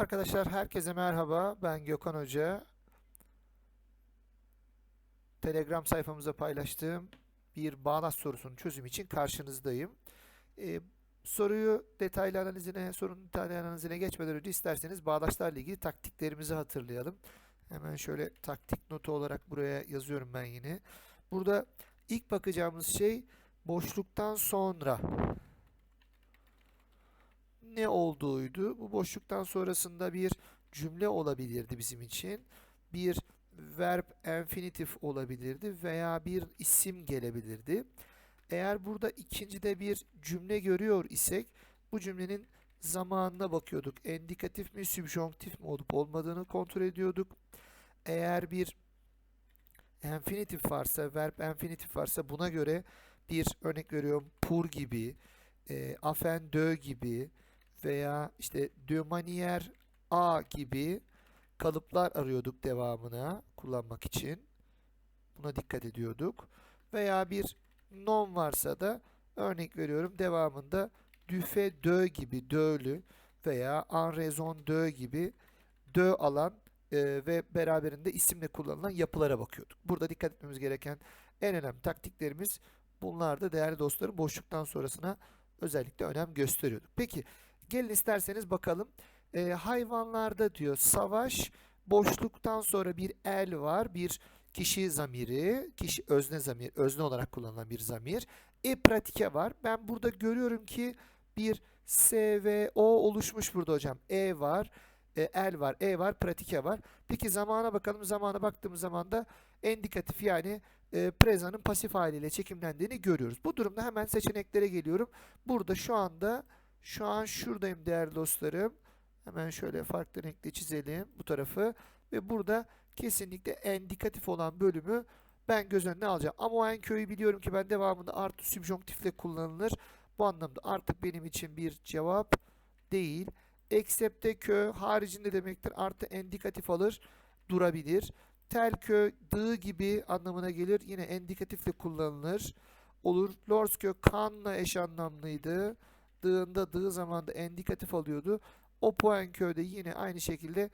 Arkadaşlar herkese merhaba. Ben Gökhan Hoca. Telegram sayfamıza paylaştığım bir bağlaç sorusunun çözümü için karşınızdayım. Ee, soruyu detaylı analizine, sorunun detaylı analizine geçmeden önce isterseniz bağlaçlarla ilgili taktiklerimizi hatırlayalım. Hemen şöyle taktik notu olarak buraya yazıyorum ben yine. Burada ilk bakacağımız şey boşluktan sonra ne olduğuydu. Bu boşluktan sonrasında bir cümle olabilirdi bizim için. Bir verb infinitif olabilirdi veya bir isim gelebilirdi. Eğer burada ikincide bir cümle görüyor isek bu cümlenin zamanına bakıyorduk. Endikatif mi, sübjonktif mi olup olmadığını kontrol ediyorduk. Eğer bir infinitif varsa, verb infinitif varsa buna göre bir örnek veriyorum pour gibi, e, afen de gibi veya işte de manière a gibi kalıplar arıyorduk devamına kullanmak için. Buna dikkat ediyorduk. Veya bir non varsa da örnek veriyorum devamında fait de gibi dö'lü veya en de gibi de alan e, ve beraberinde isimle kullanılan yapılara bakıyorduk. Burada dikkat etmemiz gereken en önemli taktiklerimiz bunlardı değerli dostlarım. Boşluktan sonrasına özellikle önem gösteriyorduk. Peki gelin isterseniz bakalım. E, hayvanlarda diyor savaş boşluktan sonra bir el var. Bir kişi zamiri, kişi özne zamir, özne olarak kullanılan bir zamir. E pratike var. Ben burada görüyorum ki bir S ve O oluşmuş burada hocam. E var, e, el var, E var, pratike var. Peki zamana bakalım. Zamana baktığımız zaman da endikatif yani e, prezanın pasif haliyle çekimlendiğini görüyoruz. Bu durumda hemen seçeneklere geliyorum. Burada şu anda şu an şuradayım değerli dostlarım. Hemen şöyle farklı renkle çizelim bu tarafı. Ve burada kesinlikle endikatif olan bölümü ben göz önüne alacağım. Ama o en köyü biliyorum ki ben devamında artı sübjonktifle kullanılır. Bu anlamda artık benim için bir cevap değil. Excepte kö haricinde demektir. Artı endikatif alır durabilir. Tel kö dı gibi anlamına gelir. Yine endikatifle kullanılır. Olur. Lors kö kanla eş anlamlıydı. Dığında dığı zamanda endikatif alıyordu. O puan köyde yine aynı şekilde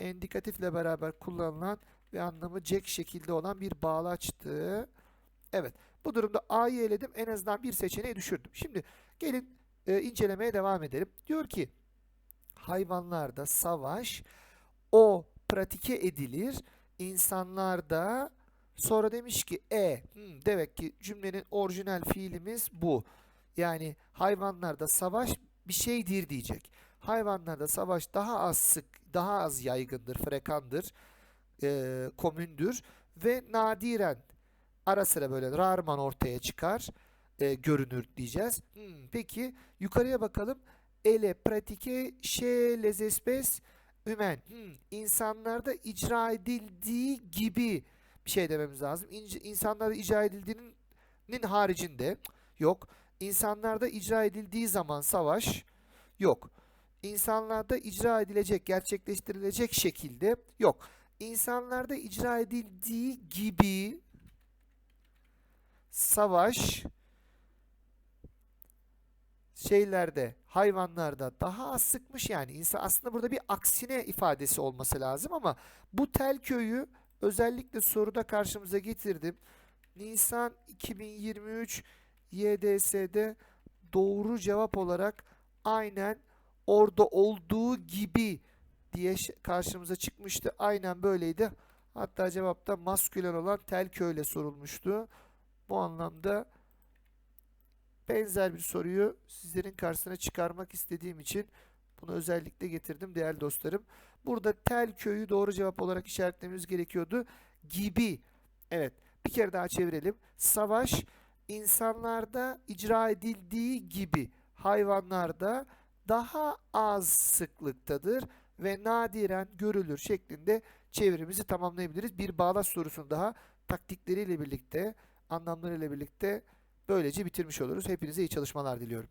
endikatifle beraber kullanılan ve anlamı jack şekilde olan bir bağlaçtı. Evet. Bu durumda A'yı eledim. En azından bir seçeneği düşürdüm. Şimdi gelin e, incelemeye devam edelim. Diyor ki hayvanlarda savaş o pratike edilir. İnsanlarda sonra demiş ki e hmm, demek ki cümlenin orijinal fiilimiz bu. Yani hayvanlarda savaş bir şeydir diyecek. Hayvanlarda savaş daha az sık, daha az yaygındır, frekandır, e, komündür ve nadiren ara sıra böyle rarman ortaya çıkar, e, görünür diyeceğiz. Hmm, peki yukarıya bakalım. Ele pratike chez les espèces humaines. Hmm, insanlarda icra edildiği gibi bir şey dememiz lazım. İnsanlarda icra edildiğinin haricinde yok. İnsanlarda icra edildiği zaman savaş yok. İnsanlarda icra edilecek, gerçekleştirilecek şekilde yok. İnsanlarda icra edildiği gibi savaş şeylerde, hayvanlarda daha az sıkmış yani. insan aslında burada bir aksine ifadesi olması lazım ama bu tel köyü özellikle soruda karşımıza getirdim. Nisan 2023 YDS'de doğru cevap olarak aynen orada olduğu gibi diye karşımıza çıkmıştı. Aynen böyleydi. Hatta cevapta maskülen olan Telkö ile sorulmuştu. Bu anlamda benzer bir soruyu sizlerin karşısına çıkarmak istediğim için bunu özellikle getirdim değerli dostlarım. Burada Telköy'ü doğru cevap olarak işaretlememiz gerekiyordu. Gibi. Evet. Bir kere daha çevirelim. Savaş insanlarda icra edildiği gibi hayvanlarda daha az sıklıktadır ve nadiren görülür şeklinde çevirimizi tamamlayabiliriz. Bir bağlaç sorusunu daha taktikleriyle birlikte, anlamlarıyla birlikte böylece bitirmiş oluruz. Hepinize iyi çalışmalar diliyorum.